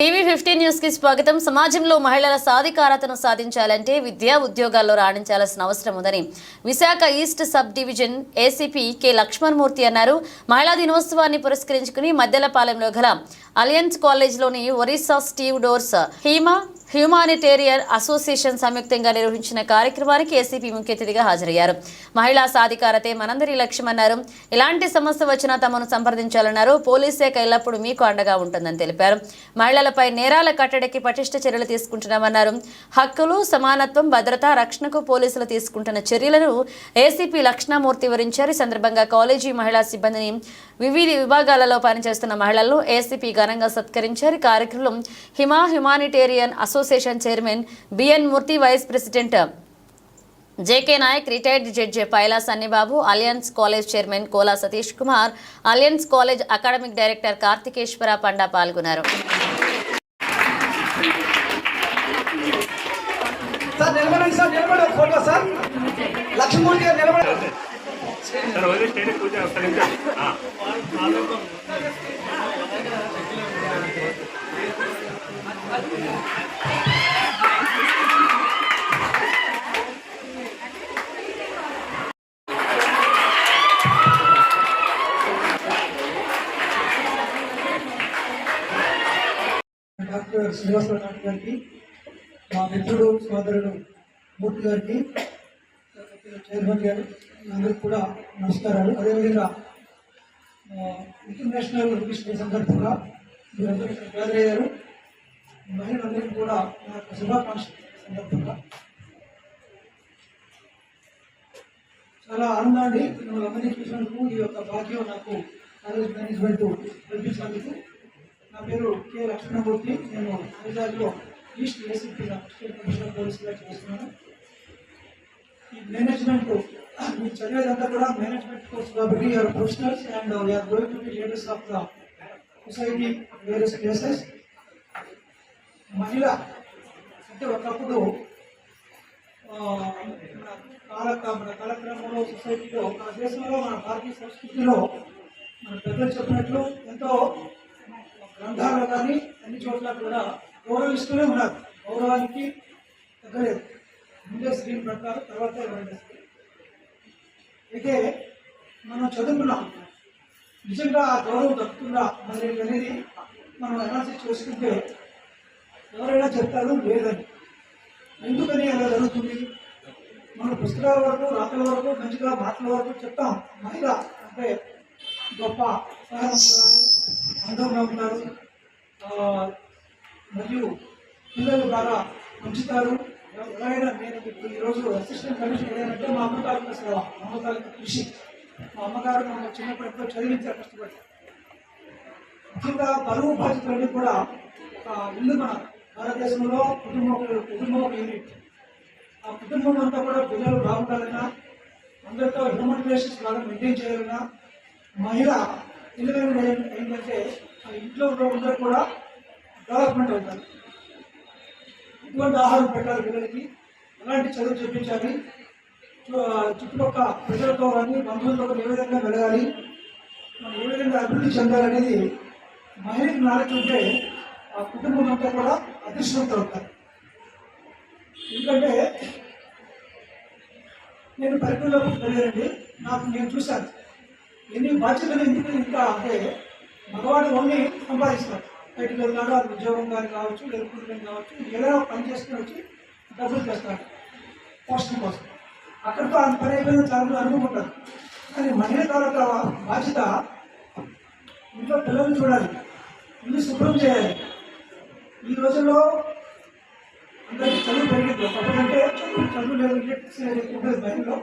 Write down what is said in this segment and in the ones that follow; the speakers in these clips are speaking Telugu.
టీవీ ఫిఫ్టీన్ న్యూస్కి స్వాగతం. సమాజంలో మహిళల సాధికారతను సాధించాలంటే విద్యా ఉద్యోగాల్లో రాణించాల్సిన అవసరం ఉందని Visakha east sub division ACP K Lakshmanamurthy అన్నారు. మహిళా దినోత్సవాన్ని పురస్కరించుకుని మద్దెలపాలెంలో గల Alliance కాలేజ్లోని Orissa stevedores Hima humanitarian association సంయుక్తంగా నిర్వహించిన కార్యక్రమానికి ఏసీపీ ముఖ్య అతిథిగా హాజరయ్యారు. మహిళా సాధికారతే మనందరి లక్ష్యమన్నారు. ఎలాంటి సమస్య వచ్చినా తమను సంప్రదించాలన్నారు. పోలీస్ శాఖ ఎల్లప్పుడూ మీకు అండగా ఉంటుందని తెలిపారు. మహిళలపై నేరాల కట్టడికి పటిష్ట చర్యలు తీసుకుంటున్నామన్నారు. హక్కులు సమానత్వం భద్రత రక్షణకు పోలీసులు తీసుకుంటున్న చర్యలను ఏసీపీ లక్ష్మణమూర్తి వివరించారు. ఈ సందర్భంగా కాలేజీ మహిళా సిబ్బందిని వివిధ విభాగాలలో పనిచేస్తున్న మహిళలను ఏసీపీ ఘనంగా సత్కరించారు. కార్యక్రమం Hima humanitarian association chairman B N Murthy vice president J K Nayak retired judge Paila Sannibabu Alliance college chairman Kola Satish Kumar Alliance college academic director Karthikeswara Panda పాల్గొన్నారు. సార్ నిలబడండి సార్ ఫోటో సార్. గారు నిలబడండి. సరే వదిలే స్టేట్ కూర్చో డాక్టర్ శ్రీనివాసరావు గారికి మా మిత్రుడు సోదరుడు మూర్తి గారికి చైర్మన్ గారు అందరికి కూడా నమస్కారాలు. అదేవిధంగా ఇంటర్నేషనల్ ఇంగ్లీష్ డే సందర్భంగా మీరందరూ ఇక్కడ గ్యాదర్ అయ్యారు మహిళలందరికీ కూడా నా యొక్క శుభాకాంక్షలు సందర్భంగా చాలా ఆనందాన్ని మిమ్మల్ని అందరినీ చూసినందుకు ఈ యొక్క భాగ్యం నాకు కాలేజ్ మేనేజ్మెంట్ కల్పించినందుకు. నా పేరు కె లక్ష్మణమూర్తి. నేను హైదరాబాద్లో ఈస్ట్ ఏసీపీ స్టేట్ కమిషనర్ పోలీసుగా చేస్తున్నాను. ఈ మేనేజ్మెంట్ మీరు చదివేదంతా కూడా మేనేజ్మెంట్ కోర్స్ కాబట్టి you are professionals and you are going to be leaders of the society various places మహిళ అంటే ఒకప్పుడు కాల మన కాలక కాలక్రమంలో సొసైటీలో మన దేశంలో మన భారతీయ సంస్కృతిలో మన పెద్దలు చెప్పినట్లు ఎంతో గ్రంథాలు కానీ అన్ని చోట్ల కూడా గౌరవిస్తూనే ఉన్నారు. గౌరవానికి తగ్గలేదు. ముందే స్క్రీన్ ప్రకారం తర్వాత ఎవరైనా అయితే మనం చదువుకున్నాం. నిజంగా ఆ గౌరవం దక్కుతుందా? మరి అనేది మనం అనాలిసిస్ చేసుకుంటే ఎవరైనా చెప్తారు లేదని. ఎందుకని అలా జరుగుతుంది? మన పుస్తకాల వరకు రాతల వరకు మంచిగా మాటల వరకు చెప్తాం. మహిళ అంటే గొప్ప అందంగా ఉన్నారు. మరియు పిల్లలు బాగా పెంచుతారు. నేను ఇప్పుడు ఈరోజు అసిస్టెంట్ కమిషనర్ ఏంటంటే మా అమ్మగారు సేవ మా అమ్మగారి కృషి. మా అమ్మగారు మమ్మల్ని చిన్నప్పుడు ఎప్పుడో చదివించారు కష్టపడి ముఖ్యంగా బరువు బాధ్యతలన్నీ కూడా ఒక ఇల్లు మన భారతదేశంలో కుటుంబం కుటుంబం ఒక యూనిట్ ఆ కుటుంబం అంతా కూడా పిల్లలు బాగుండాలన్నా అందరితో హ్యూమన్ రిలేషన్స్ బాగా మెయింటైన్ చేయాలన్నా మహిళ పిల్లలు ఏంటంటే ఆ ఇంట్లో ఉన్న అందరూ కూడా డెవలప్మెంట్ అవుతారు. ఇటువంటి ఆహారం పెట్టాలి పిల్లలకి ఎలాంటి చదువు చెప్పించాలి చుట్టుపక్క చుట్టుపక్కల ప్రజలతో కానీ బంధువులతో ఏ విధంగా మెలగాలి మనం ఏ విధంగా అభివృద్ధి చెందాలనేది మహిళకి నాలెడ్జ్ ఉంటే ఆ కుటుంబం అంతా కూడా అదృష్టవంతం అవుతారు. ఎందుకంటే నేను పరిధిలో పెరిగానండి నాకు నేను చూశాను. ఎన్ని బాధ్యతలు ఎందుకు ఇంకా అంటే మగవాడు ఓన్లీ సంపాదిస్తాడు బయటకు వెళ్తాడు అది ఉద్యోగం కానీ కావచ్చు లేదా కావచ్చు ఏదో పని చేసుకుని వచ్చి డబ్బులు తెస్తాడు పోస్టింగ్ కోసం. అక్కడితో అంత పని అయిపోయిన చాలా అనుకుంటారు కానీ మహిళ తాలూకా బాధ్యత ఇంట్లో పిల్లల్ని చూడాలి ఇల్లు శుభ్రం చేయాలి. ఈ రోజుల్లో అందరికీ చదువు పెరిగింది. ఒకప్పుడంటే చదువు చదువు లేదు ఇండెక్స్ ఉండేది బయటలో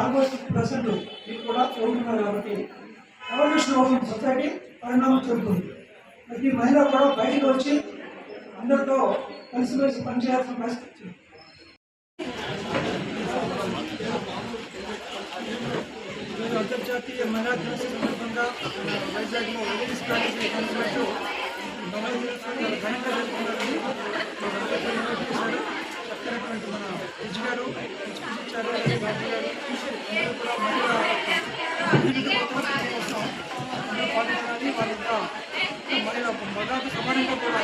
ఆల్మోస్ట్ పర్సెంట్ మీరు కూడా చదువుతున్నారు కాబట్టి ఎవల్యూషన్ అవుతుంది సొసైటీ పరిణామం చెందుతుంది. ప్రతి మహిళ కూడా బయటకు వచ్చి అందరితో కలిసిమెలిసి పనిచేయాల్సిన పరిస్థితి వచ్చింది. ఈరోజు అంతర్జాతీయ మహిళా దినోత్సవం సందర్భంగా వైజాగ్లో లేడీస్ కాలేజీ కన్సల్ట్ మహిళా దినోత్సవం ఘనంగా జరుపుకున్నారని చేశారు చక్కనటువంటి మన హెచ్ గారు ఇచ్చారు గాంధీ గారు అందరూ కూడా మహిళా అభివృద్ధి కోసం అందరూ పాల్గొనాలి వాళ్ళంతా ಮೊದಲಾದ ಸಮಾರಂಭಗಳು